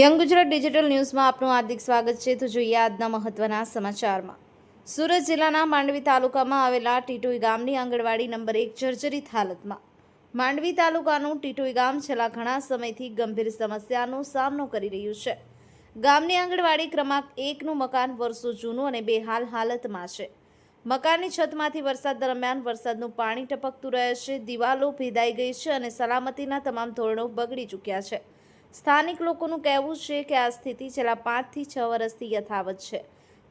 Young Gujarat digital ન્યૂઝમાં આપનું હાર્દિક સ્વાગત છે. તો જોઈએ આજના મહત્વના સમાચારમાં. સુરત જિલ્લાના માંડવી તાલુકામાં આવેલા ટીટોઈ ગામની આંગણવાડી નંબર એક જર્જરિત હાલતમાં. માંડવી તાલુકાનું ટીટોઈ ગામ છેલ્લા ઘણા સમયથી ગંભીર સમસ્યાનો સામનો કરી રહ્યું છે. ગામની આંગણવાડી ક્રમાંક એકનું મકાન વર્ષો જૂનું અને બેહાલ હાલતમાં છે. મકાનની છતમાંથી વરસાદ દરમિયાન વરસાદનું પાણી ટપકતું રહે છે. દિવાલો ભેદાઈ ગઈ છે અને સલામતીના તમામ ધોરણો બગડી ચૂક્યા છે. સ્થાનિક લોકોનું કહેવું છે કે આ સ્થિતિ છેલ્લા પાંચથી છ વર્ષથી યથાવત છે.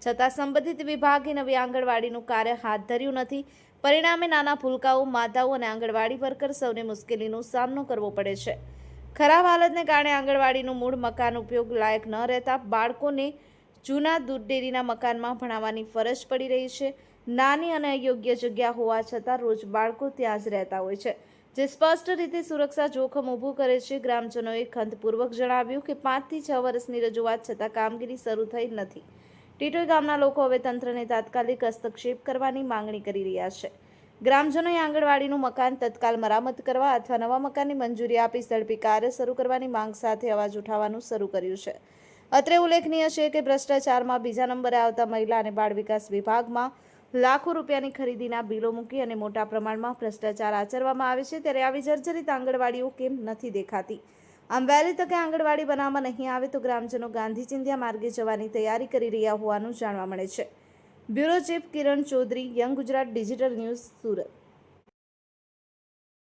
છતાં સંબંધિત વિભાગે નવી આંગણવાડીનું કાર્ય હાથ ધર્યું નથી. પરિણામે નાના ભૂલકાઓ, માતાઓ અને આંગણવાડી વર્કર સૌને મુશ્કેલીનો સામનો કરવો પડે છે. ખરાબ હાલતને કારણે આંગણવાડીનું મૂળ મકાન ઉપયોગ લાયક ન રહેતા બાળકોને જૂના દૂધ ડેરીના મકાનમાં ભણાવવાની ફરજ પડી રહી છે. નાની અને અયોગ્ય જગ્યા હોવા છતાં રોજ બાળકો ત્યાં જ રહેતા હોય છે. જે સ્પષ્ટ રીતે સુરક્ષા જોખમ ઊભું કરે છે, ગ્રામજનોએ ખંતપૂર્વક જણાવ્યું કે પાંચથી છ વર્ષની રજૂઆત છતાં કામગીરી શરૂ થઈ નથી. ટીટોઈ ગામના લોકો હવે તંત્રને તાત્કાલિક હસ્તક્ષેપ કરવાની માંગણી કરી રહ્યા છે. ગ્રામજનોએ આંગણવાડીનું મકાન તત્કાલ મરામત કરવા અથવા નવા મકાનની મંજૂરી આપી ઝડપી કાર્ય શરૂ કરવાની માંગ સાથે અવાજ ઉઠાવવાનું શરૂ કર્યું છે. અત્રે ઉલ્લેખનીય છે કે ભ્રષ્ટાચારમાં બીજા નંબરે આવતા મહિલા અને બાળ વિકાસ વિભાગમાં લાખો રૂપિયાની ખરીદીના બિલો મૂકી અને મોટા પ્રમાણમાં ભ્રષ્ટાચાર આચરવામાં આવે છે ત્યારે આવી જર્જરિત આંગણવાડીઓ કેમ નથી દેખાતી? આમ વહેલી તકે આંગણવાડી બનાવવામાં નહીં આવે તો ગ્રામજનો ગાંધી ચિંધ્યા માર્ગે જવાની તૈયારી કરી રહ્યા હોવાનું જાણવા મળે છે. Bureau chief Kiran Chaudhary, young Gujarat digital news, Surat.